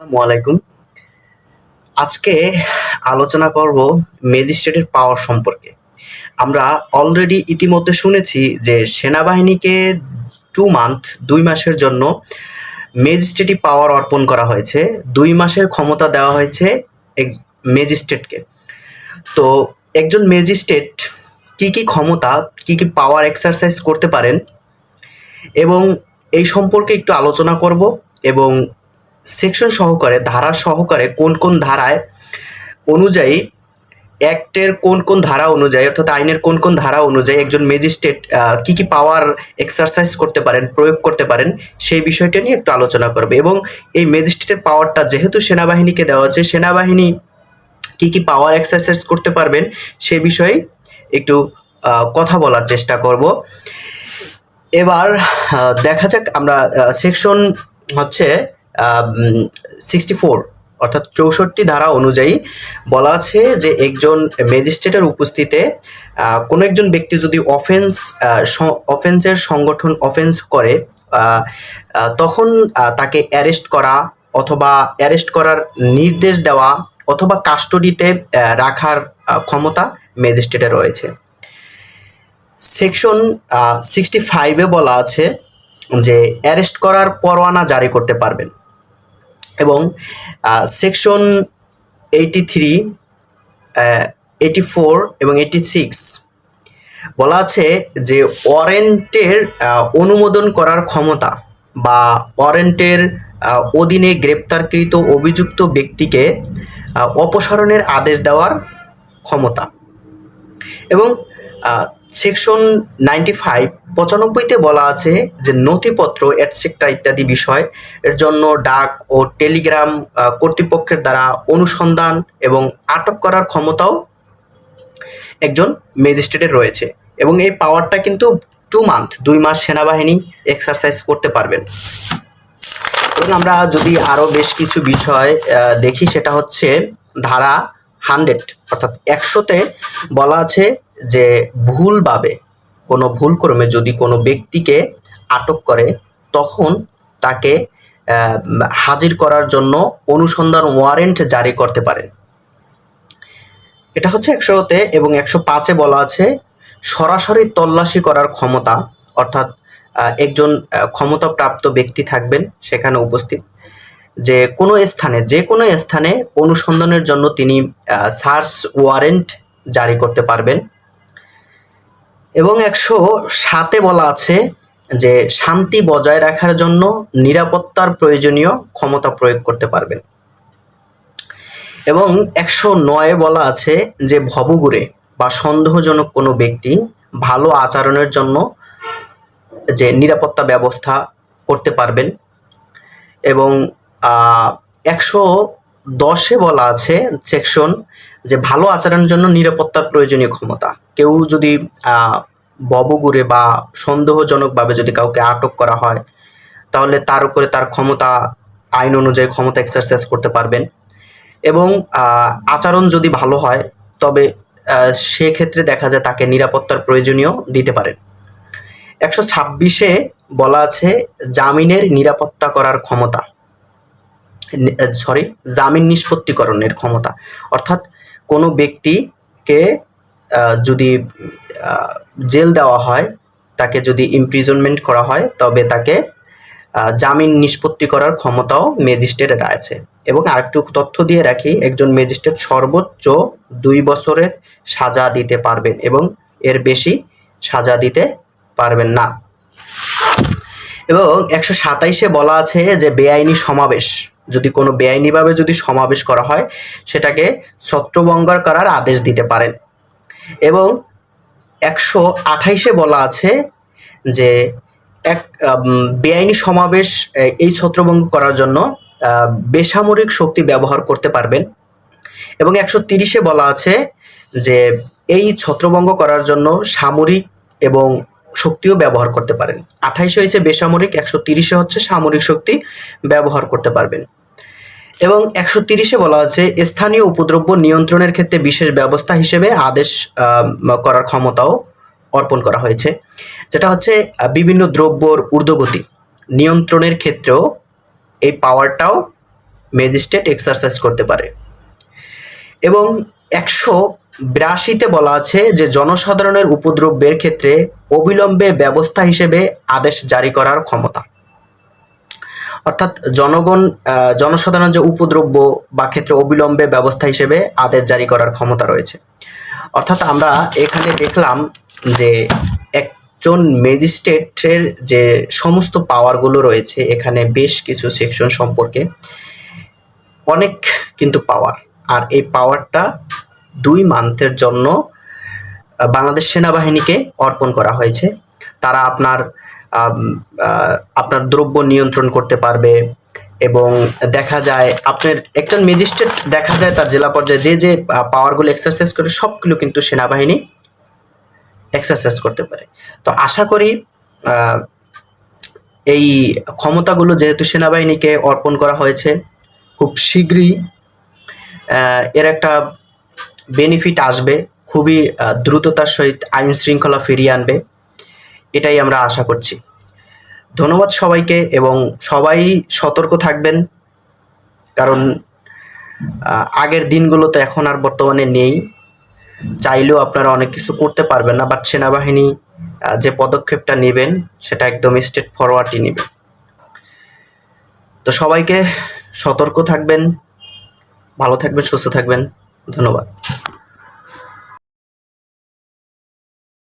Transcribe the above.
আলাইকুম। আজকে আলোচনা করব ম্যাজিস্ট্রেটের পাওয়ার সম্পর্কে। আমরা অলরেডি ইতিমধ্যে শুনেছি যে সেনাবাহিনীকে টু মান্থ দুই মাসের জন্য ম্যাজিস্ট্রেটি পাওয়ার অর্পণ করা হয়েছে। দুই মাসের ক্ষমতা দেওয়া হয়েছে ম্যাজিস্ট্রেটকে। তো একজন ম্যাজিস্ট্রেট কি কি ক্ষমতা, কি কি পাওয়ার এক্সারসাইজ করতে পারেন? এবং এই সম্পর্কে একটু আলোচনা করব এবং সেকশন সহকারে, ধারা সহকারে কোন কোন ধারায় অনুযায়ী অ্যাক্টের কোন কোন ধারা অনুযায়ী, অর্থাৎ আইনের কোন কোন ধারা অনুযায়ী একজন ম্যাজিস্ট্রেট কি কি পাওয়ার এক্সারসাইজ করতে পারেন, প্রয়োগ করতে পারেন, সেই বিষয়টা নিয়ে একটু আলোচনা করবে। এবং এই ম্যাজিস্ট্রেটের পাওয়ারটা যেহেতু সেনাবাহিনীকে দেওয়া আছে, সেনাবাহিনী কি কি পাওয়ার এক্সারসাইজ করতে পারবেন, সে বিষয়ে একটু কথা বলার চেষ্টা করব। এবার দেখা যাক আমরা সেকশন হচ্ছে সিক্সটি ফোর অর্থাৎ চৌষট্টি ধারা অনুযায়ী বলা আছে যে একজন ম্যাজিস্ট্রেটের উপস্থিতিতে আহ, কোনো একজন ব্যক্তি যদি অফেন্স অফেন্সের সংগঠন অফেন্স করে তখন তাকে অ্যারেস্ট করা অথবা অ্যারেস্ট করার নির্দেশ দেওয়া অথবা কাস্টডিতে রাখার ক্ষমতা ম্যাজিস্ট্রেটের রয়েছে। সেকশন সিক্সটি ফাইভে বলা আছে যে অ্যারেস্ট করার পরোয়ানা জারি করতে পারবেন। এবং section eighty three eighty four এবং এইটি সিক্স বলা আছে যে ওয়ারেন্টের অনুমোদন করার ক্ষমতা বা ওয়ারেন্টের অধীনে গ্রেপ্তারকৃত অভিযুক্ত ব্যক্তিকে অপসারণের আদেশ দেওয়ার ক্ষমতা এবং সেকশন নাইনটি ফাইভ পঁচানব্বইতে বলা আছে যে নথিপত্র এটসেট্রা ইত্যাদি বিষয়, এর জন্য ডাক ও টেলিগ্রাম কর্তৃপক্ষের দ্বারা অনুসন্ধান এবং আটক করার ক্ষমতাও একজন ম্যাজিস্ট্রেটের রয়েছে। এবং এই পাওয়ারটা কিন্তু টু মান্থ দুই মাস সেনাবাহিনী এক্সারসাইজ করতে পারবেন। এবং আমরা যদি আরও বেশ কিছু বিষয় দেখি, সেটা হচ্ছে ধারা হান্ড্রেড অর্থাৎ একশোতে বলা আছে যে ভুলভাবে, কোনো ভুলক্রমে যদি কোনো ব্যক্তিকে আটক করে, তখন তাকে হাজির করার জন্য অনুসন্ধান ওয়ারেন্ট জারি করতে পারেন এটা হচ্ছে একশোতে এবং একশো পাঁচে বলা আছে, সরাসরি তল্লাশি করার ক্ষমতা, অর্থাৎ একজন ক্ষমতাপ্রাপ্ত ব্যক্তি থাকবেন সেখানে উপস্থিত। যে কোনো স্থানে, যে কোনো স্থানে অনুসন্ধানের জন্য তিনি সার্চ ওয়ারেন্ট জারি করতে পারবেন। এবং একশো সাতে বলা আছে যে শান্তি বজায় রাখার জন্য নিরাপত্তার প্রয়োজনীয় ক্ষমতা প্রয়োগ করতে পারবেন। এবং একশো নয়ে বলা আছে যে ভবঘুরে বা সন্দেহজনক কোনো ব্যক্তি ভালো আচরণের জন্য যে নিরাপত্তা ব্যবস্থা করতে পারবেন। এবং একশো দশে বলা আছে সেকশন যে ভালো আচরণের জন্য নিরাপত্তার প্রয়োজনীয় ক্ষমতা। কেউ যদি ববগুড়ে বা সন্দেহজনকভাবে যদি কাউকে আটক করা হয়, তাহলে তার উপরে তার ক্ষমতা, আইন অনুযায়ী ক্ষমতা এক্সারসাইজ করতে পারবেন। এবং আচরণ যদি ভালো হয়, তবে সেক্ষেত্রে দেখা যায় তাকে নিরাপত্তার প্রয়োজনীয় দিতে পারেন। একশো ছাব্বিশে বলা আছে জামিনের নিরাপত্তা করার ক্ষমতা। সরি, জামিন নিষ্পত্তিকরণের ক্ষমতা। অর্থাৎ কোনো ব্যক্তিকে যদি জেল দেওয়া হয়, তাকে যদি ইমপ্রিজনমেন্ট করা হয়, তবে তাকে জামিন নিষ্পত্তি করার ক্ষমতাও ম্যাজিস্ট্রেটের আছে। এবং আরেকটু তথ্য দিয়ে রাখি, একজন ম্যাজিস্ট্রেট সর্বোচ্চ দুই বছরের সাজা দিতে পারবেন এবং এর বেশি সাজা দিতে পারবেন না। এবং একশো সাতাইশে বলা আছে যে বেআইনি সমাবেশ যদি কোনো বেআইনিভাবে যদি সমাবেশ করা হয়, সেটাকে ছত্রভঙ্গর করার আদেশ দিতে পারেন। এবং একশো আঠাইশে বলা আছে যে, এক বেআইনি সমাবেশ এই ছত্রভঙ্গ করার জন্য বেসামরিক শক্তি ব্যবহার করতে পারবেন। এবং একশো তিরিশে বলা আছে যে, এই ছত্রভঙ্গ করার জন্য সামরিক এবং শক্তিও ব্যবহার করতে পারেন। আঠাইশে হয়েছে বেসামরিক, একশো তিরিশে হচ্ছে সামরিক শক্তি ব্যবহার করতে পারবেন। এবং একশো তিরিশে বলা আছে স্থানীয় উপদ্রব্য নিয়ন্ত্রণের ক্ষেত্রে বিশেষ ব্যবস্থা হিসেবে আদেশ করার ক্ষমতাও অর্পণ করা হয়েছে। যেটা হচ্ছে বিভিন্ন দ্রব্যর ঊর্ধ্বগতি নিয়ন্ত্রণের ক্ষেত্রেও এই পাওয়ারটাও ম্যাজিস্ট্রেট এক্সারসাইজ করতে পারে। এবং একশো বিরাশিতে বলা আছে যে জনসাধারণের উপদ্রবের ক্ষেত্রে অবিলম্বে ব্যবস্থা হিসেবে আদেশ জারি করার ক্ষমতা। অর্থাৎ জনগণ জনসাধারণ যে উপদ্রব্য বা ক্ষেত্রে অবিলম্বে ব্যবস্থা হিসেবে আদেশ জারি করার ক্ষমতা রয়েছে। অর্থাৎ আমরা এখানে দেখলাম যে একজন ম্যাজিস্ট্রেটের যে সমস্ত পাওয়ারগুলো রয়েছে, এখানে বেশ কিছু সেকশন সম্পর্কে অনেক কিন্তু পাওয়ার। আর এই পাওয়ারটা দুই মান্থের জন্য বাংলাদেশ সেনাবাহিনীকে অর্পণ করা হয়েছে। তারা আপনার আপনার দ্রব্য নিয়ন্ত্রণ করতে পারবে এবং দেখা যায় আপনার একজন ম্যাজিস্ট্রেট দেখা যায় তার জেলা পর্যায়ে যে যে পাওয়ারগুলো এক্সারসাইজ করে সবগুলো কিন্তু সেনাবাহিনী এক্সারসাইজ করতে পারে। তো আশা করি এই ক্ষমতাগুলো যেহেতু সেনাবাহিনীকে অর্পণ করা হয়েছে, খুব শীঘ্রই এর একটা বেনিফিট আসবে, খুবই দ্রুততার সহিত আইন শৃঙ্খলা ফিরিয়ে আনবে। এটাই আমরা আশা করছি। ধন্যবাদ সবাইকে এবং সবাই সতর্ক থাকবেন, কারণ আগের দিনগুলো তো এখন আর বর্তমানে নেই। চাইলেও আপনারা অনেক কিছু করতে পারবেন না বাট সেনাবাহিনী যে পদক্ষেপটা নেবেন, সেটা একদম স্টেট ফরওয়ার্ডই নেবে। তো সবাইকে সতর্ক থাকবেন, ভালো থাকবেন, সুস্থ থাকবেন। ধন্যবাদ।